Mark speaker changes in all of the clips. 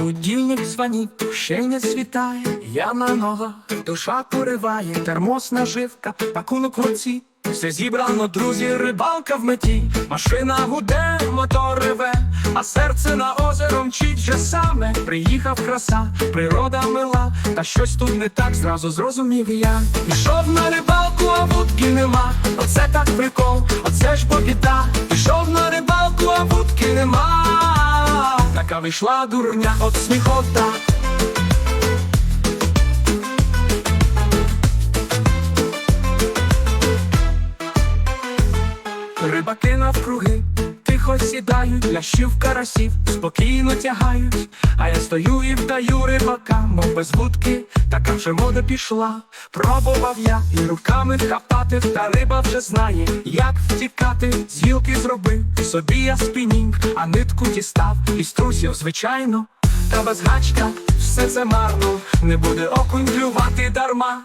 Speaker 1: Будильник дзвонить, ще не світає, я на ногах, душа пориває, термос наживка, пакунок в руці. Все зібрано, друзі, рибалка в меті, машина гуде, мотор реве, а серце на озеро мчить же саме. Приїхав краса, природа мила, та щось тут не так, зразу зрозумів я. Пішов на рибалку, а вудки нема. Оце так прикол, оце ж бо біда. Вийшла дурня от сміхота. Рибаки навкруги тихо сідають, лящів карасів спокійно тягають, а я стою і вдаю рибака, мов без вудки, така вже мода пішла. Пробував я і руками хапати, та риба вже знає, як втікати. З гілки зробив собі я спінінг, а нитку дістав із трусів, звичайно, та без гачка все це марно, не буде окунь клювати дарма.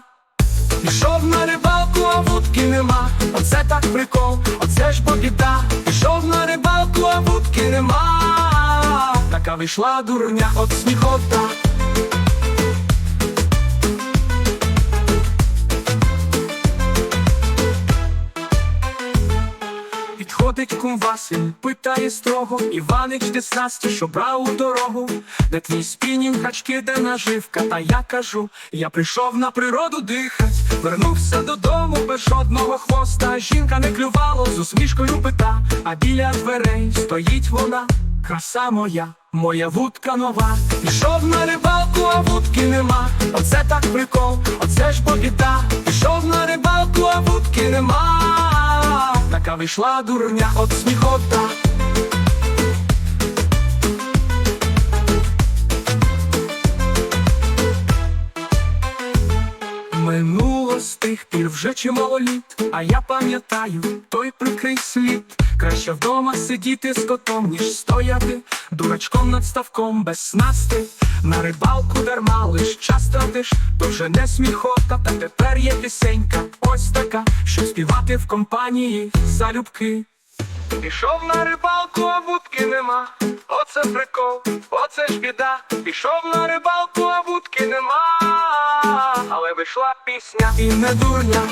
Speaker 1: Пішов на рибалку, а вудки нема. Оце так прикол, оце ж бо біда. Пішов на рибалку, нема. Така вийшла дурня от сміхота. Підходить кум Василь, питає строго Іванич, де снасті, що брав у дорогу, де твій спінінг, гачки, де наживка, та я кажу, я прийшов на природу дихать, вернувся додому без жодного хвоста. Жінка не клювало, з усмішкою пита, а біля дверей стоїть вона, краса моя, моя вудка нова. Пішов на рибалку, а вудки нема. Оце так прикол, оце ж бо вийшла дурня от сміхота. Минуло з тих пір вже чимало літ, а я пам'ятаю той прикрий слід. Краще вдома сидіти з котом, ніж стояти дурачком над ставком без снасти. На рибалку дарма лиш час тратиш, то вже не сміхота, та тепер є пісенька, ось така, що в компанії залюбки. Пішов на рибалку, а вудки нема. Оце прикол, оце ж біда. Пішов на рибалку, а вудки нема. Але вийшла пісня і не дурня.